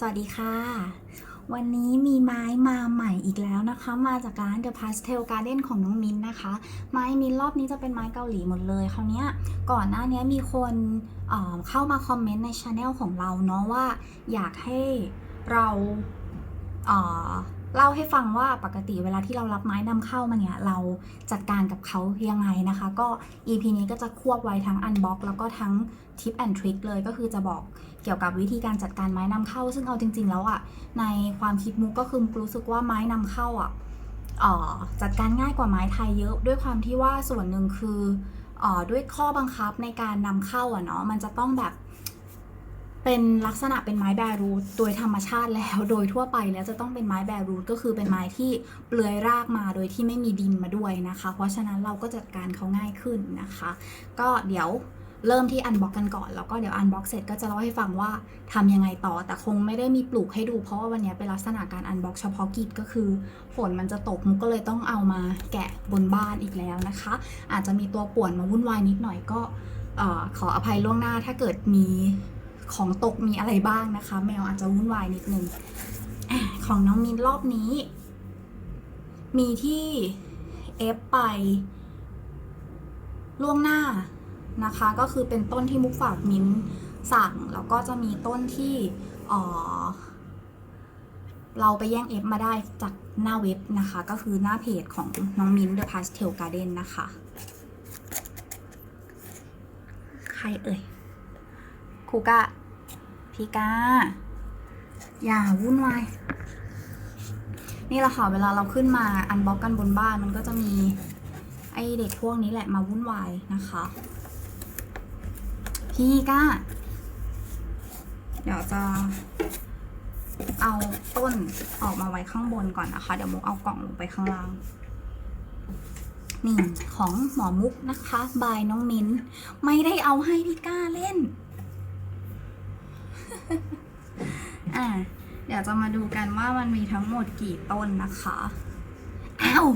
สวัสดีค่ะ วันนี้มีไม้มาใหม่อีกแล้วนะคะ มาจากร้าน The Pastel Garden ของน้องมิ้นนะคะ ไม้มิ้นรอบนี้จะเป็นไม้เกาหลีหมดเลยคราวนี้ก่อนหน้านี้มีคนเเข้ามาคอมเมนต์ในช anel ของเราเนาะว่า อยากให้เราเเล่าให้ฟังว่าปกติเวลาที่เรารับไม้นำเข้ามาเนี่ย เราจัดการกับเขายังไงนะคะ ก็ EP นี้ก็จะควบไว้ทั้ง unbox แล้วก็ทั้ง tip and trick เลยก็คือจะบอก เกี่ยวกับวิธีการจัดการไม้นำเข้า ซึ่งเอาจริง ๆ แล้วอะ่ะในความคิดมุกก็คือรู้สึกว่าไม้นำเข้าอะ่ะจัดการง่ายกว่าไม้ไทยเยอะด้วยความที่ว่าส่วนหนึ่งคืออด้วยข้อบังคับในการนำเข้าอะเนาะมันจะต้องแบบเป็นลักษณะเป็นไม้แบรูทโดยธรรมชาติแล้วโดยทั่วไปแล้วจะต้องเป็นไม้แบรูทก็คือเป็นไม้ที่เปลือยรากมาโดยที่ไม่มีดินมาด้วยนะคะ เพราะฉะนั้นเราก็จัดการเขาง่ายขึ้นนะคะ ก็เดี๋ยว เริ่มที่อันบ็อกกันก่อน แล้วก็เดี๋ยวอันบ็อกเสร็จก็จะเล่าให้ฟังว่าทำยังไงต่อ แต่คงไม่ได้มีปลูกให้ดู เพราะว่าวันนี้เป็นลักษณะการอันบ็อกเฉพาะกิจก็คือ ฝนมันจะตกมุกก็เลยต้องเอามาแกะบนบ้านอีกแล้วนะคะ อาจจะมีตัวป่วนมาวุ่นวายนิดหน่อยก็ขออภัยล่วงหน้าถ้าเกิดมีของตกมีอะไรบ้างนะคะ แมวอาจจะวุ่นวายนิดนึงอะของน้องมินรอบนี้ มีที่เอฟไปล่วงหน้า นะคะ ก็คือเป็นต้นที่มุกฝากมิ้นสั่ง แล้วก็จะมีต้นที่เราไปแย่งเอฟมาได้จากหน้าเว็บนะคะ ก็คือหน้าเพจของน้องมิ้น The Pastel Garden นะคะ ใครเอ่ยครูกะพี่กาอย่าวุ่นวายนี่แหละค่ะเวลาเราขึ้นมาอันบ็อกกันบนบ้านมันก็จะมีไอเด็กพวกนี้แหละมาวุ่นวายนะคะ พี่ก้าเดี๋ยวจะเอาต้นออกมาไว้ข้างบนก่อนนะคะ เดี๋ยวมุกเอากล่องลงไปข้างล่าง นี่ของหมอมุกนะคะ บายน้องมิ้น ไม่ได้เอาให้พี่ก้าเล่น อะเดี๋ยวจะมาดูกันว่ามันมีทั้งหมดกี่ต้นนะคะ อ้าว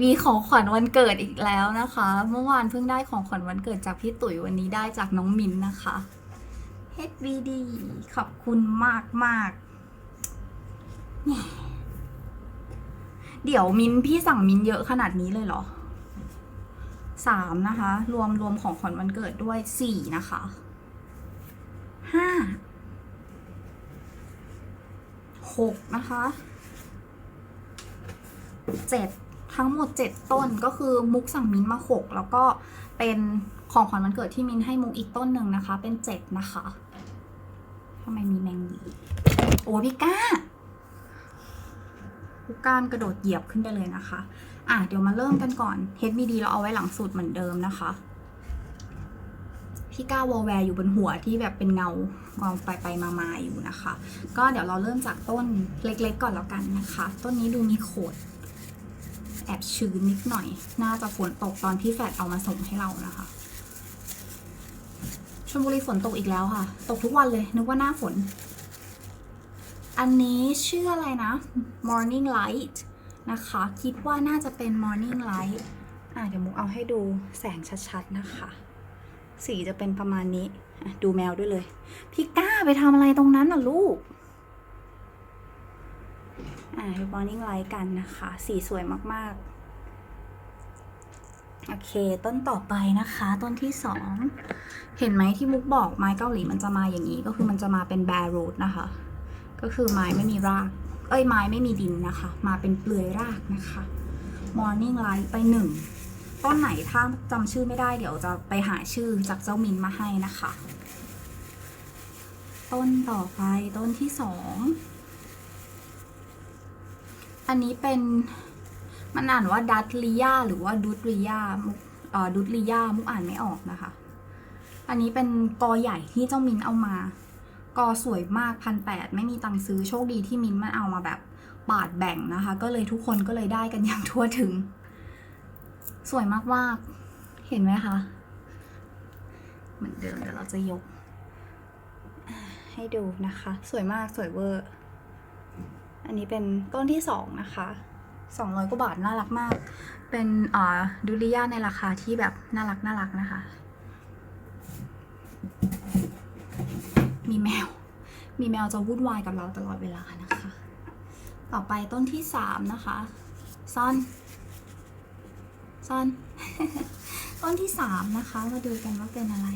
มีของขวัญวันเกิดอีกแล้วนะคะ เมื่อวานเพิ่งได้ของขวัญวันเกิดจากพี่ตุ๋ยวันนี้ได้จากน้องมินนะคะ HVD ขอบคุณมากมากเนี่ยเดี๋ยวมินพี่สั่งมินเยอะขนาดนี้เลยเหรอสามนะคะ รวมรวมของขวัญวันเกิดด้วยสี่นะคะห้าหกนะคะเจ็ด ทั้งหมด 7 ต้นก็คือมุกสั่งมินมา 6 แล้วก็เป็นของขวัญวันเกิดที่มินให้มุกอีกต้นหนึ่งนะคะ เป็น 7 นะคะทำไมมีแมงวีโอ้พี่ก้าผู้ก้านกระโดดเหยียบขึ้นไปเลยนะคะ อะเดี๋ยวมาเริ่มกันก่อน HBD เราเอาไว้หลังสุดเหมือนเดิมนะคะ พี่ก้าวอลแวร์อยู่บนหัวที่แบบเป็นเงาเงไปไปมามาอยู่นะคะ ก็เดี๋ยวเราเริ่มจากต้นเล็กๆก่อนแล้วกันนะคะ ต้นนี้ดูมีโขด แอบชื้นนิดหน่อย น่าจะฝนตกตอนพี่แฟดเอามาส่งให้เรานะคะชลบุรีฝนตกอีกแล้วค่ะ ตกทุกวันเลย นึกว่าหน้าฝน อันนี้ชื่ออะไรนะ morning light นะคะ คิดว่าน่าจะเป็น morning light อะเดี๋ยวมุกเอาให้ดูแสงชัดๆนะคะ สีจะเป็นประมาณนี้ ดูแมวด้วยเลย พี่ก้าไปทำอะไรตรงนั้นน่ะลูก อ่าดู morning light กันนะคะ สีสวยมากๆ โอเค ต้นต่อไปนะคะ ต้นที่สองเห็นไหมที่มุกบอกไม้เกาหลีมันจะมาอย่างนี้ ก็คือมันจะมาเป็น bare root นะคะ ก็คือไม้ไม่มีราก เอ้ยไม้ไม่มีดินนะคะ มาเป็นเปลือยรากนะคะ morning light ไปหนึ่งต้นไหนถ้าจำชื่อไม่ได้เดี๋ยวจะไปหาชื่อจากเจ้ามินมาให้นะคะ ต้นต่อไปต้นที่สอง อันนี้เป็นมันอ่านว่าดัตลิยาหรือว่าดุตริยาเอ่อดุตริยามุกอ่านไม่ออกนะคะ อันนี้เป็นกอใหญ่ที่เจ้ามินเอามา กอสวยมากพันแปดไม่มีตังค์ซื้อโชคดีที่มินมันเอามาแบบบาทแบ่งนะคะ ก็เลยทุกคนก็เลยได้กันอย่างทั่วถึง สวยมากมากๆ เห็นไหมคะ เหมือนเดิมเดี๋ยวเราจะยก ให้ดูนะคะ สวยมากสวยเวอร์ อันนี้เป็นต้นที่สองนะคะสองร้อยกว่าบาทน่ารักมาก เป็นอ่าดูริยาในราคาที่แบบน่ารักน่ารักนะคะ มีแมว มีแมวจะวุ่นวายกับเราตลอดเวลานะคะ ต่อไปต้นที่สามนะคะซ่อนซ่อน ต้นที่สามนะคะ มาดูกันว่าเป็นอะไร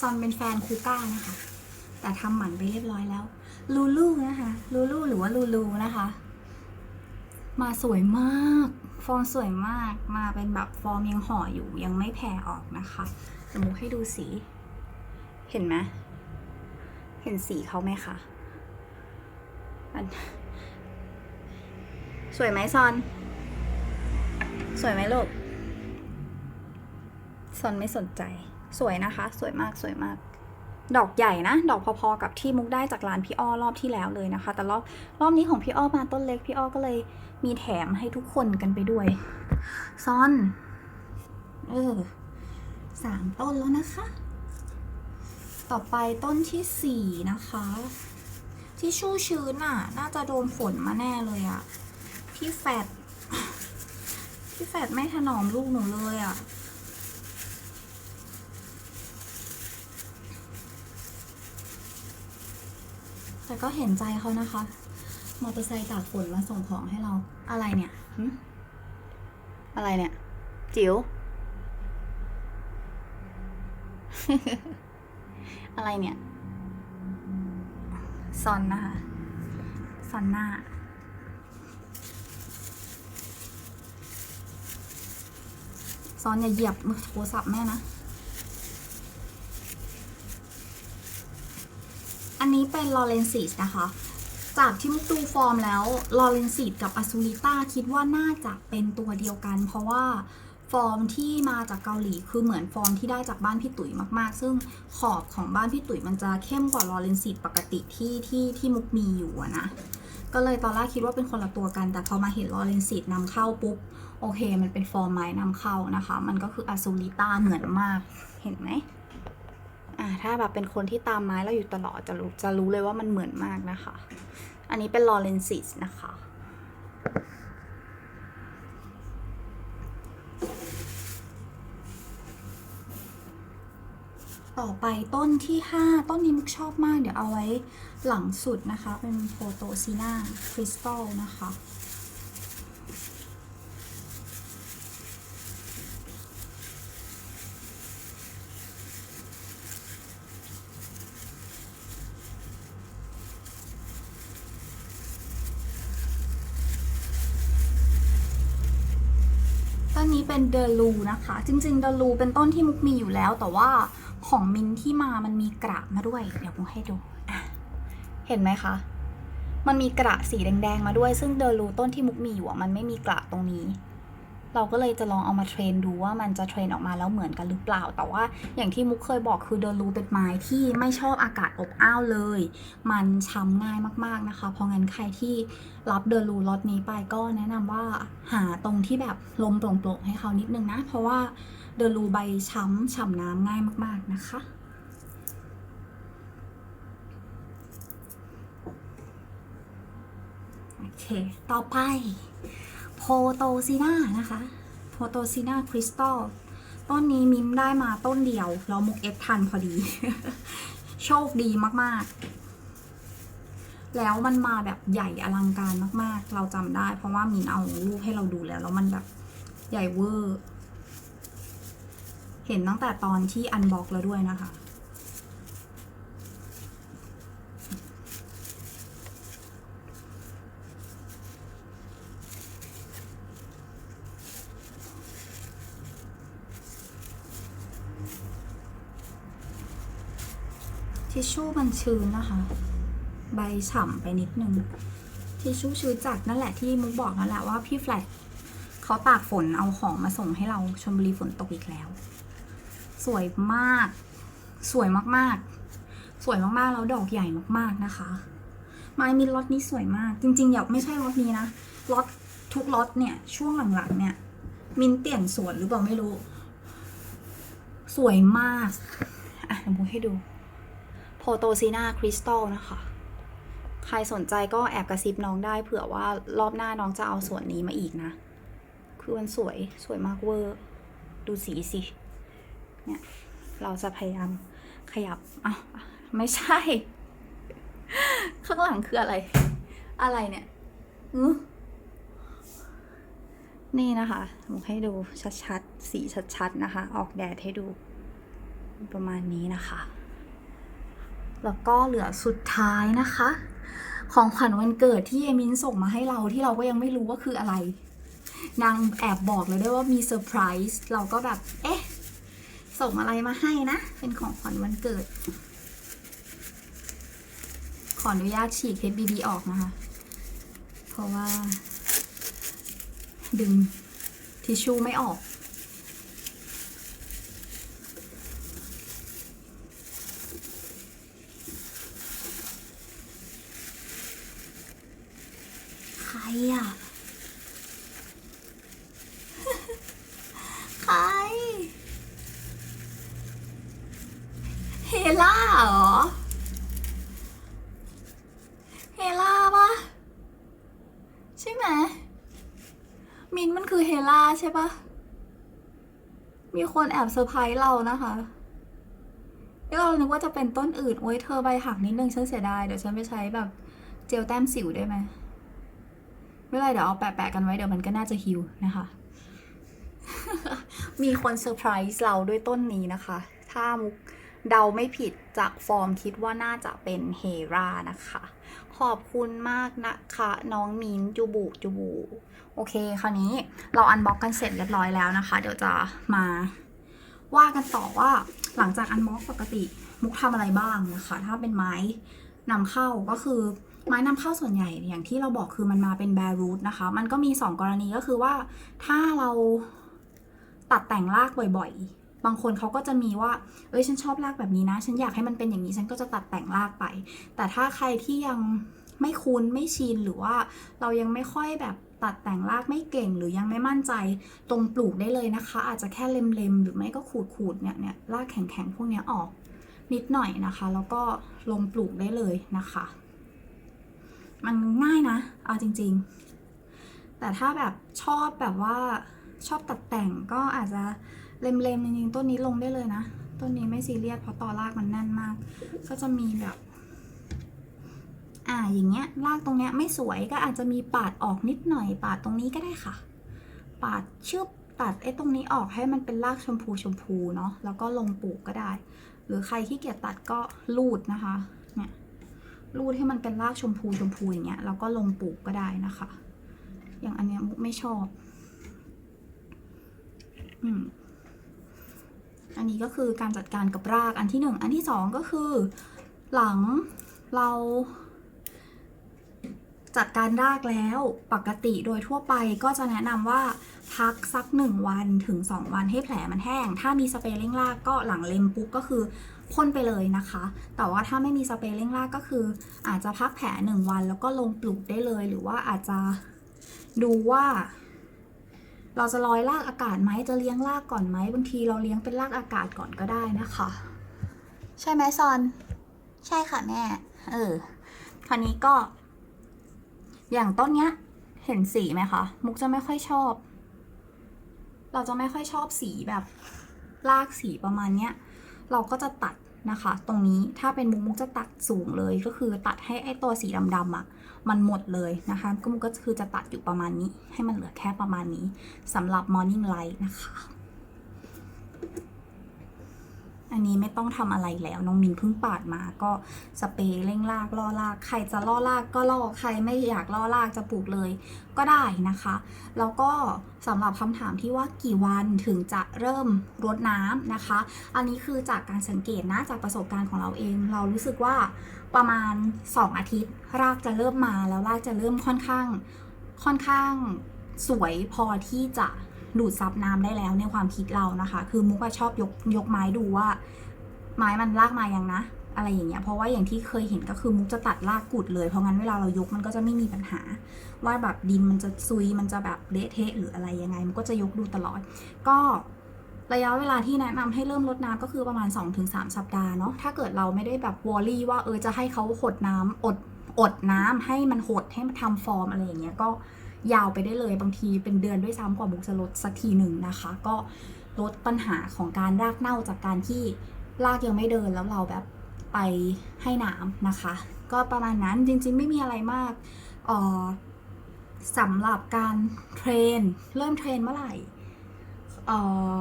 ซอนเป็นแฟนคูก้านะคะ แต่ทำหมันไปเรียบร้อยแล้ว ลูลูนะคะลูลูหรือว่าลูลูนะคะ มาสวยมาก ฟอร์มสวยมากมาเป็นแบบฟอร์มยังห่ออยู่ยังไม่แผ่ออกนะคะจะมุให้ดูสี เห็นไหมเห็นสีเขาไหมคะอันสวยไหมซอน สวยไหมลูกซอนไม่สนใจ สวยนะคะ สวยมากสวยมาก ดอกใหญ่นะ ดอกพอๆกับที่มุกได้จากร้านพี่อ้อรอบที่แล้วเลยนะคะ แต่รอบรอบนี้ของพี่อ้อมาต้นเล็กพี่อ้อก็เลยมีแถมให้ทุกคนกันไปด้วย ซ่อน เออสามต้นแล้วนะคะ ต่อไปต้นที่สี่นะคะ ที่ชู่ชื้นอะ น่าจะโดนฝนมาแน่เลยอะ พี่แฟดพี่แฟดไม่ถนอมลูกหนูเลยอะ แต่ก็เห็นใจเขานะคะ มอเตอร์ไซค์ตากฝนมาส่งของให้เรา อะไรเนี่ยอะไรเนี่ย จิ๋ว อะไรเนี่ย ซอนนะคะซอนหน้าซอนอย่าเหยียบมือโทรศัพท์แม่นะ นี้เป็นลอเรนซิสนะคะ จากที่มุกดูฟอร์มแล้วลอเรนซิสกับอ z ูริต้าคิดว่าน่าจะเป็นตัวเดียวกัน เพราะว่าฟอร์มที่มาจากเกาหลีคือเหมือนฟอร์มที่ได้จากบ้านพี่ตุ๋ยมากๆ ซึ่งขอบของบ้านพี่ตุ๋ยมันจะเข้มกว่าลอเรนซิสปกติที่ที่ที่มุกมีอยู่นะก็เลยตอนแรกคิดว่าเป็นคนละตัวกัน แต่พอมาเห็นลอเรนซิสนำเข้าปุ๊บ โอเค มันเป็นฟอร์มไม้นำเข้านะคะ มันก็คืออ z ูริต้าเหมือนมาก เห็นไหม อ่าถ้าแบบเป็นคนที่ตามไม้แล้วอยู่ตลอดจะรู้จะรู้เลยว่ามันเหมือนมากนะคะ อันนี้เป็นลอเรนซิสนะคะต่อไปต้นที่ 5 ต้นนี้มุกชอบมาก เดี๋ยวเอาไว้หลังสุดนะคะ เป็นโฟโตซีนาคริสตัลนะคะ เป็นเดลูนะคะ จริงๆเดลูเป็นต้นที่มุกมีอยู่แล้ว แต่ว่าของมินที่มามันมีกระมาด้วย เดี๋ยวมุกให้ดูเห็นไหมคะ มันมีกระสีแดงๆมาด้วย ซึ่งเดลูต้นที่มุกมีอยู่อะมันไม่มีกระตรงนี้ เราก็เลยจะลองเอามาเทรนดูว่ามันจะเทรนออกมาแล้วเหมือนกันหรือเปล่า แต่ว่าอย่างที่มุกเคยบอกคือเดลูเป็นไม้ที่ไม่ชอบอากาศอบอ้าวเลย มันช้ำง่ายมากๆนะคะ เพราะงั้นใครที่รับเดลูล็อตนี้ไปก็แนะนำว่าหาตรงที่แบบลมโปร่งๆให้เขานิดนึงนะ เพราะว่าเดลูใบช้ำฉ่ำน้ำง่ายมาก ๆนะคะโอเค ต่อไป โพโตซีนานะคะ โพโตซีนาคริสตัลต้นนี้มิมได้มาต้นเดียว แล้วมุกเอฟทันพอดี โชคดีมากๆ แล้วมันมาแบบใหญ่อลังการมากๆ เราจำได้ เพราะว่ามินเอารูปให้เราดูแล้ว แล้วมันแบบใหญ่เวอร์ เห็นตั้งแต่ตอนที่อันบ็อกแล้วด้วยนะคะ ทิชชู่มันชื้นนะคะ ใบฉ่ำไปนิดนึง ทิชชู่ชื้นจากนั่นแหละที่มุกบอกนั่นแหละว่าพี่แฟลตเขาตากฝนเอาของมาส่งให้เราชลบุรีฝนตกอีกแล้ว สวยมาก สวยมากๆ สวยมากๆ แล้วดอกใหญ่มากๆนะคะ ไม้มินล็อตนี้สวยมาก จริงๆอย่าไม่ใช่ล็อตนี้นะล็อตทุกล็อตเนี่ยช่วงหลังๆเนี่ย มินเปลี่ยนสวนหรือเปล่าไม่รู้ สวยมาก อะเดี๋ยวมุกให้ดู โพโตซีนาคริสตัลนะคะ ใครสนใจก็แอบกระซิบน้องได้เผื่อว่ารอบหน้าน้องจะเอาส่วนนี้มาอีกนะ คือมันสวยสวยมากเวอร์ ดูสีสิ เนี่ย เราจะพยายามขยับอะไม่ใช่ ข้างหลังคืออะไร อะไรเนี่ยอือนี่นะคะผมให้ดูชัดๆ สีชัดๆ นะคะ ออกแดดให้ดู ประมาณนี้นะคะ แล้วก็เหลือสุดท้ายนะคะ ของขวัญวันเกิดที่เอมินส่งมาให้เราที่เราก็ยังไม่รู้ว่าคืออะไร นางแอบบอกเลยด้วยว่ามีเซอร์ไพรส์เราก็แบบ เอ๊ะ ส่งอะไรมาให้นะ เป็นของขวัญวันเกิด ขออนุญาตฉีก HBD ออกนะคะ เพราะว่า ดึงทิชชู่ไม่ออก อะ ใคร เฮล่าเหรอ เฮล่าปะใช่ไหม มินมันคือเฮล่าใช่ปะมีคนแอบเซอร์ไพรส์เรานะคะเดี๋ยวเรานึกว่าจะเป็นต้นอื่น โอ้ยเธอใบหักนิดนึงฉันเสียดาย เดี๋ยวฉันไปใช้แบบเจลแต้มสิวได้ไหม ไม่เป็นไรเดี๋ยวเอาแปะๆกันไว้เดี๋ยวมันก็น่าจะฮิวนะคะ มีคนเซอร์ไพรส์เราด้วยต้นนี้นะคะ ถ้ามุกเดาไม่ผิดจากฟอร์มคิดว่าน่าจะเป็นเฮรานะคะ ขอบคุณมากนะคะ น้องมินจูบุจูบุโอเค คราวนี้เราอันบ็อกกันเสร็จเรียบร้อยแล้วนะคะ เดี๋ยวจะมาว่ากันต่อว่าหลังจากอันบ็อกปกติมุกทำอะไรบ้างนะคะ ถ้าเป็นไม้นำเข้าก็คือ ไม้นำเข้าส่วนใหญ่อย่างที่เราบอกคือมันมาเป็นแบรูทนะคะ มันก็มี 2 กรณีก็คือว่า ถ้าเราตัดแต่งรากบ่อยๆ บางคนเขาก็จะมีว่า เอ้ยฉันชอบรากแบบนี้นะ ฉันอยากให้มันเป็นอย่างนี้ฉันก็จะตัดแต่งรากไป แต่ถ้าใครที่ยังไม่คุ้นไม่ชินหรือว่าเรายังไม่ค่อยแบบตัดแต่งรากไม่เก่งหรือยังไม่มั่นใจตรงปลูกได้เลยนะคะ อาจจะแค่เล็มๆ หรือไม่ก็ขูดๆเนี่ยเนี่ยรากแข็งๆ พวกนี้ออกนิดหน่อยนะคะ แล้วก็ลงปลูกได้เลยนะคะ มันง่ายนะ เอาจริง ๆ แต่ถ้าแบบชอบแบบว่าชอบตัดแต่งก็อาจจะเล็มๆจริงๆต้นนี้ลงได้เลยนะ ต้นนี้ไม่ซีเรียสเพราะตอรากมันแน่นมาก ก็จะมีแบบ อ่าอย่างเงี้ยรากตรงเนี้ยไม่สวยก็อาจจะมีปาดออกนิดหน่อย ปาดตรงนี้ก็ได้ค่ะ ปาดชืบตัดไอ้ตรงนี้ออกให้มันเป็นรากชมพูชมพูเนาะแล้วก็ลงปลูกก็ได้ หรือใครที่เกียจตัดก็ลูดนะคะเนี่ย รูดให้มันเป็นรากชมพูชมพูอย่างเงี้ยแล้วก็ลงปลูกก็ได้นะคะ อย่างอันเนี้ยมุกไม่ชอบ อืมอันนี้ก็คือการจัดการกับรากอันที่หนึ่งอันที่สองก็คือ หลังเรา จัดการรากแล้วปกติโดยทั่วไปก็จะแนะนำว่าพักสัก 1 วันถึง 2 วันให้แผลมันแห้ง ถ้ามีสเปรย์เร่งรากก็หลังเล็มปุ๊บก็คือพ่นไปเลยนะคะ แต่ว่าถ้าไม่มีสเปรย์เร่งรากก็คือ อาจจะพักแผล 1 วัน แล้วก็ลงปลูกได้เลย หรือว่าอาจจะดูว่า เราจะลอยรากอากาศไหมจะเลี้ยงรากก่อนไหมบางทีเราเลี้ยงเป็นรากอากาศก่อนก็ได้นะคะ ใช่ไหมซอน ใช่ค่ะแม่ เออคราวนี้ก็ อย่างต้นเนี้ย เห็นสีไหมคะ มุกจะไม่ค่อยชอบ เราจะไม่ค่อยชอบสีแบบลากสีประมาณเนี้ย เราก็จะตัดนะคะ ตรงนี้ถ้าเป็นมุกมุกจะตัดสูงเลยก็คือตัดให้ไอตัวสีดำๆอะ มันหมดเลยนะคะ ก็มุกก็คือจะตัดอยู่ประมาณนี้ ให้มันเหลือแค่ประมาณนี้สำหรับ morning light นะคะ อันนี้ไม่ต้องทำอะไรแล้วน้องมินเพิ่งปาดมาก็สเปรย์เร่งรากล่อราก ใครจะล่อรากก็ล่อใครไม่อยากล่อรากจะปลูกเลยก็ได้นะคะ แล้วก็สำหรับคำถามที่ว่ากี่วันถึงจะเริ่มรดน้ำนะคะ อันนี้คือจากการสังเกตนะจากประสบการณ์ของเราเอง เรารู้สึกว่าประมาณ 2 อาทิตย์ รากจะเริ่มมาแล้วรากจะเริ่มค่อนข้างค่อนข้างสวยพอที่จะ ดูดซับน้ำได้แล้วในความคิดเรานะคะ คือมุกชอบยกยกไม้ดูว่า ไม้มันลากมายังนะ อะไรอย่างเงี้ยเพราะว่าอย่างที่เคยเห็นก็คือมุกจะตัดรากกุดเลยเพราะงั้นเวลาเรายกมันก็จะไม่มีปัญหา ว่าแบบดินมันจะซุยมันจะแบบเละเทะหรืออะไรยังไงมันก็จะยกดูตลอด ก็ระยะเวลาที่แนะนำให้เริ่มลดน้ำก็คือประมาณ 2-3 สัปดาห์เนาะถ้าเกิดเราไม่ได้แบบวอรี่ว่าเออจะให้เขาหดน้ำอดอดน้ำให้มันหดให้มันทำฟอร์มอะไรอย่างเงี้ยก็ ยาวไปได้เลยบางทีเป็นเดือนด้วยซ้ำกว่ามุกจะลดสักทีหนึ่งนะคะ ก็ลดปัญหาของการรากเน่าจากการที่รากยังไม่เดินแล้วเราแบบไปให้น้ำนะคะ ก็ประมาณนั้นจริงๆ ไม่มีอะไรมากออสำหรับการเทรน เริ่มเทรนเมื่อไหร่ออ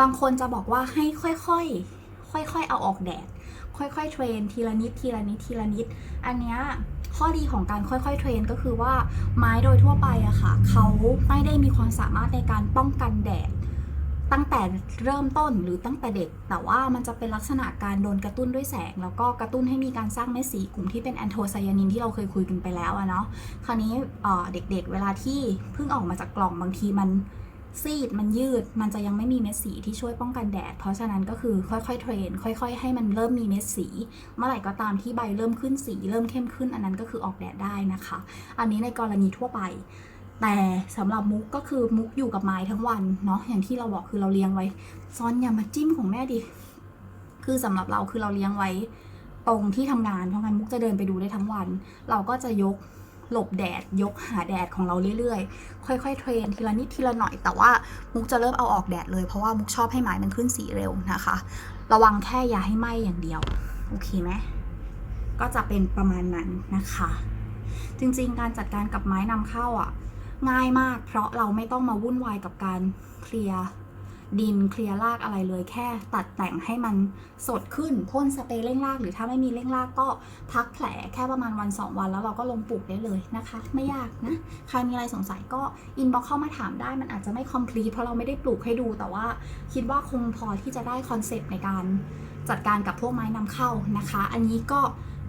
บางคนจะบอกว่าให้ค่อยๆ ค่อยๆ เอาออกแดด ค่อยๆเทรนทีละนิดทีละนิดทีละนิด อันเนี้ยข้อดีของการค่อยๆเทรนก็คือว่าไม้โดยทั่วไปอะค่ะเขาไม่ได้มีความสามารถในการป้องกันแดดตั้งแต่เริ่มต้นหรือตั้งแต่เด็ก แต่ว่ามันจะเป็นลักษณะการโดนกระตุ้นด้วยแสง แล้วก็กระตุ้นให้มีการสร้างเม็ดสีกลุ่มที่เป็นแอนโทไซยานินที่เราเคยคุยกันไปแล้วอะเนาะคราวนี้เด็กๆเวลาที่เพิ่งออกมาจากกล่องบางทีมัน ซีดมันยืดมันจะยังไม่มีเม็ดสีที่ช่วยป้องกันแดด เพราะฉะนั้นก็คือค่อยๆเทรน ค่อย ๆ ให้มันเริ่มมีเม็ดสี เมื่อไหร่ก็ตามที่ใบเริ่มขึ้นสี เริ่มเข้มขึ้นอันนั้นก็คือออกแดดได้นะคะ อันนี้ในกรณีทั่วไป แต่สำหรับมุกก็คือมุกอยู่กับไม้ทั้งวันเนาะอย่างที่เราบอกคือเราเลี้ยงไว้ซ้อนอย่ามาจิ้มของแม่ดิคือสำหรับเราคือเราเลี้ยงไว้ตรงที่ทำงานเพราะงั้นมุกจะเดินไปดูได้ทั้งวัน เราก็จะยก หลบแดดยกหาแดดของเราเรื่อยๆ ค่อยๆเทรนทีละนิดทีละหน่อย แต่ว่ามุกจะเริ่มเอาออกแดดเลยเพราะว่ามุกชอบให้ไม้มันขึ้นสีเร็วนะคะ ระวังแค่อย่าให้ไหม้อย่างเดียว โอเคไหมก็จะเป็นประมาณนั้นนะคะ จริงๆการจัดการกับไม้นำเข้าอะ ง่ายมากเพราะเราไม่ต้องมาวุ่นวายกับการเคลียร์ ดินเคลียร์รากอะไรเลยแค่ตัดแต่งให้มันสดขึ้นพ่นสเปรย์เร่งรากหรือถ้าไม่มีเร่งรากก็พักแผลแค่ประมาณวัน 2 วันแล้วเราก็ลงปลูกได้เลยนะคะ ไม่ยากนะใครมีอะไรสงสัยก็อินบ็อกเข้ามาถามได้มันอาจจะไม่คอมพลีทเพราะเราไม่ได้ปลูกให้ดู แต่ว่าคิดว่าคงพอที่จะได้คอนเซปต์ในการจัดการกับพวกไม้นำเข้านะคะ อันนี้ก็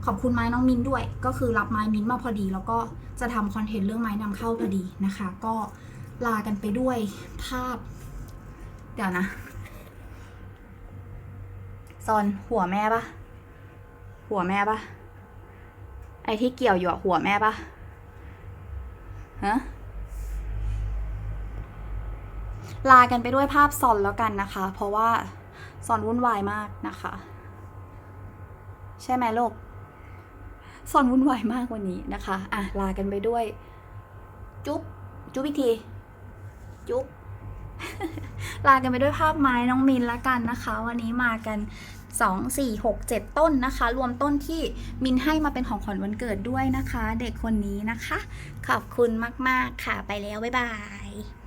ขอบคุณไม้น้องมินด้วย ก็คือรับไม้มินมาพอดี แล้วก็จะทำคอนเทนต์เรื่องไม้นำเข้าพอดีนะคะ ก็ลากันไปด้วยภาพ เดี๋ยวนะซอนหัวแม่ปะหัวแม่ปะไอที่เกี่ยวอยู่หัวแม่ปะฮะลากันไปด้วยภาพซอนแล้วกันนะคะ เพราะว่าซอนวุ่นวายมากนะคะ ใช่ไหมโลกซอนวุ่นวายมากวันนี้นะคะอะลากันไปด้วย จุ๊บ จุ๊บอีกที จุ๊บ ลากันไปด้วยภาพไม้น้องมินละกันนะคะ วันนี้มากัน 2 4 6 7 ต้นนะคะ รวมต้นที่มินให้มาเป็นของขวัญวันเกิดด้วยนะคะ เด็กคนนี้นะคะ ขอบคุณมาก ๆ ค่ะไปแล้ว บ๊ายบาย